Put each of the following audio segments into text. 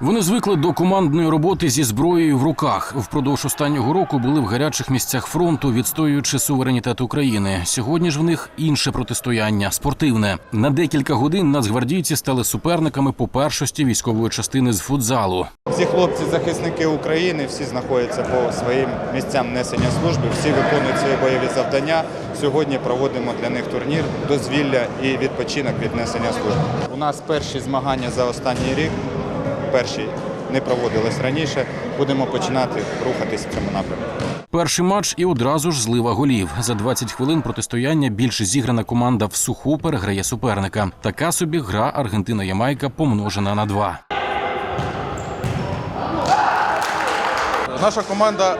Вони звикли до командної роботи зі зброєю в руках. Впродовж останнього року були в гарячих місцях фронту, відстоюючи суверенітет України. Сьогодні ж в них інше протистояння спортивне. На декілька годин нацгвардійці стали суперниками по першості військової частини з футзалу. Всі хлопці, захисники України, всі знаходяться по своїм місцям несення служби, всі виконують свої бойові завдання. Сьогодні проводимо для них турнір, дозвілля і відпочинок від несення служби. У нас перші змагання за останній рік. Перші не проводились раніше. Будемо починати рухатись в цьому напрямку. Перший матч і одразу ж злива голів. За 20 хвилин протистояння більш зіграна команда в суху переграє суперника. Така собі гра Аргентина-Ямайка помножена на два. Наша команда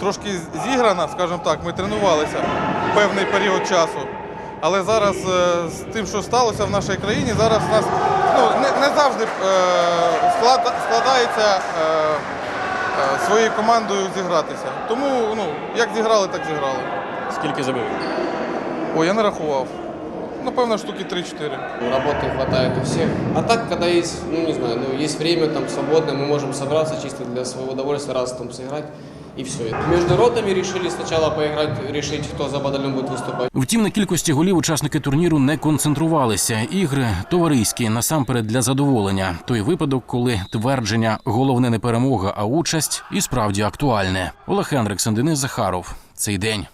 трошки зіграна, скажімо так, ми тренувалися певний період часу. Але зараз е, з тим, що сталося в нашій країні, зараз нас ну, не, не завжди е, склада- складається е, е, своєю командою зігратися. Тому ну, як зіграли, так зіграли. Скільки забив? Ой, я не рахував. Напевно, штуки 3-4. Работы хватает у всех. А так, когда есть, ну не знаю, ну есть время там свободное, мы можем собраться чисто для своего удовольствия, раз там сыграть и все. Между ротами решили сначала поиграть, решить, кто за батальон будет выступать. Втім, на кількості голів учасники турніру не концентрувалися. Ігри товариські насамперед для задоволення. Той випадок, коли твердження головне не перемога, а участь і справді актуальне. Олег Хендриксон, Денис Захаров. Цей день.